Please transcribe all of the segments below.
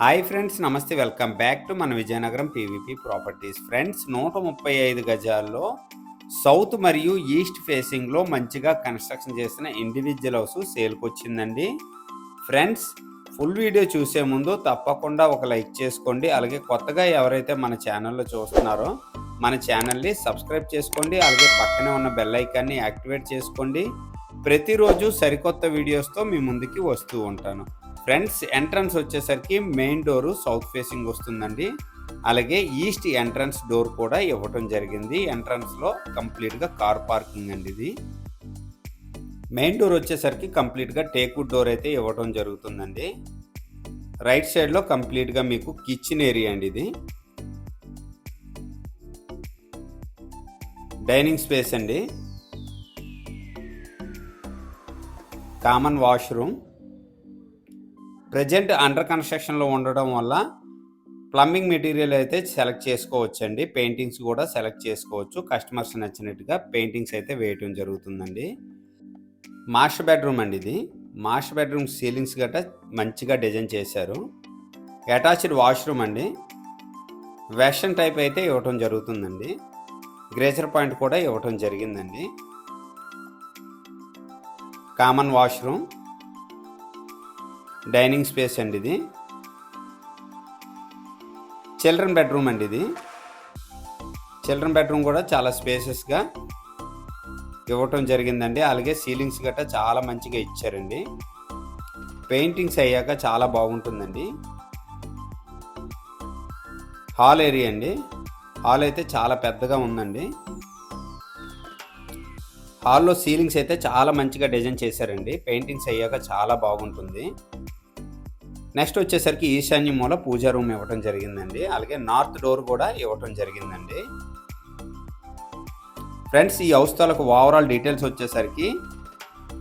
Hi friends namaste welcome back to మన Vizianagaram PVP properties. Friends నూట ముప్పై ఐదు గజాల్లో సౌత్ మరియు ఈస్ట్ ఫేసింగ్లో మంచిగా కన్స్ట్రక్షన్ చేసిన ఇండివిజువల్ హౌస్ సేల్కి వచ్చిందండి ఫ్రెండ్స్ ఫుల్ వీడియో చూసే ముందు తప్పకుండా ఒక లైక్ చేసుకోండి. అలాగే కొత్తగా ఎవరైతే మన ఛానల్లో చూస్తున్నారో మన ఛానల్ని సబ్స్క్రైబ్ చేసుకోండి. అలాగే పక్కనే ఉన్న బెల్ ఐకాన్ని యాక్టివేట్ చేసుకోండి. ప్రతిరోజు సరికొత్త వీడియోస్తో మీ ముందుకి వస్తూ ఉంటాను. ఫ్రెండ్స్ ఎంట్రన్స్ వచ్చేసరికి మెయిన్ డోరు సౌత్ ఫేసింగ్ వస్తుందండి. అలాగే ఈస్ట్ ఎంట్రన్స్ డోర్ కూడా ఇవ్వటం జరిగింది. ఎంట్రన్స్లో కంప్లీట్గా కార్ పార్కింగ్ అండి ఇది. మెయిన్ డోర్ వచ్చేసరికి కంప్లీట్గా టేక్వుడ్ డోర్ అయితే ఇవ్వటం జరుగుతుందండి. రైట్ సైడ్లో కంప్లీట్గా మీకు కిచెన్ ఏరియా అండి ఇది. డైనింగ్ స్పేస్ అండి. Common washroom. ప్రజెంట్ అండర్ కన్స్ట్రక్షన్లో ఉండడం వల్ల ప్లంబింగ్ మెటీరియల్ అయితే సెలెక్ట్ చేసుకోవచ్చు అండి పెయింటింగ్స్ కూడా సెలెక్ట్ చేసుకోవచ్చు. కస్టమర్స్ నచ్చినట్టుగా పెయింటింగ్స్ అయితే వేయటం జరుగుతుందండి. మాస్టర్ బెడ్రూమ్ అండి ఇది. మాస్టర్ బెడ్రూమ్ సీలింగ్స్ గట్రా మంచిగా డిజైన్ చేశారు. అటాచ్డ్ వాష్రూమ్ అండి. వెస్టర్న్ టైప్ అయితే ఇవ్వటం జరుగుతుందండి. గ్రేజర్ పాయింట్ కూడా ఇవ్వటం జరిగిందండి. Common washroom. డైనింగ్ స్పేస్ అండి ఇది. చిల్డ్రన్ బెడ్రూమ్ అండి ఇది. చిల్డ్రన్ బెడ్రూమ్ కూడా చాలా స్పేసెస్గా ఇవ్వటం జరిగిందండి. అలాగే సీలింగ్స్ గట్రా చాలా మంచిగా ఇచ్చారండి. పెయింటింగ్స్ అయ్యాక చాలా బాగుంటుందండి. హాల్ ఏరియా అండి. హాల్ అయితే చాలా పెద్దగా ఉందండి. హాల్లో సీలింగ్స్ అయితే చాలా మంచిగా డిజైన్ చేశారండి. పెయింటింగ్స్ అయ్యాక చాలా బాగుంటుంది. నెక్స్ట్ వచ్చేసరికి ఈశాన్య మూల పూజా రూమ్ ఇవ్వటం జరిగిందండి. అలాగే నార్త్ డోర్ కూడా ఇవ్వటం జరిగిందండి. ఫ్రెండ్స్ ఈ హౌస్ తాలకు ఓవరాల్ డీటెయిల్స్ వచ్చేసరికి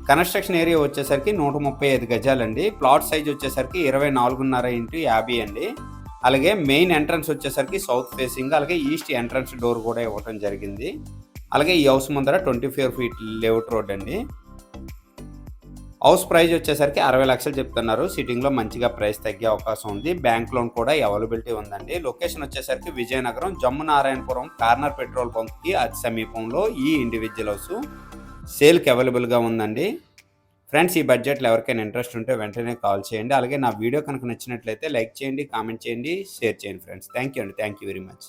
కన్స్ట్రక్షన్ ఏరియా వచ్చేసరికి నూట ముప్పై ఐదు గజాలండి. ప్లాట్ సైజ్ వచ్చేసరికి ఇరవై నాలుగున్నర ఇంటూ యాభై అండి. అలాగే మెయిన్ ఎంట్రన్స్ వచ్చేసరికి సౌత్ ఫేసింగ్ అలాగే ఈస్ట్ ఎంట్రన్స్ డోర్ కూడా ఇవ్వటం జరిగింది. అలాగే ఈ హౌస్ ముందర twenty four feet layout road అండి. హౌస్ ప్రైస్ వచ్చేసరికి అరవై లక్షలు చెప్తున్నారు. సిట్టింగ్లో మంచిగా ప్రైస్ తగ్గే అవకాశం ఉంది. బ్యాంక్ లోన్ కూడా అవైలబిలిటీ ఉందండి. లొకేషన్ వచ్చేసరికి విజయనగరం జమ్ము నారాయణపురం కార్నర్ పెట్రోల్ బంక్కి అతి సమీపంలో ఈ ఇండివిజువల్ హౌస్ సేల్కి అవైలబుల్గా ఉందండి. ఫ్రెండ్స్ ఈ బడ్జెట్లో ఎవరికైనా ఇంట్రెస్ట్ ఉంటే వెంటనే కాల్ చేయండి. అలాగే నా వీడియో కనుక నచ్చినట్లయితే లైక్ చేయండి కామెంట్ చేయండి షేర్ చేయండి ఫ్రెండ్స్. థ్యాంక్ యూ అండి. Thank you very much.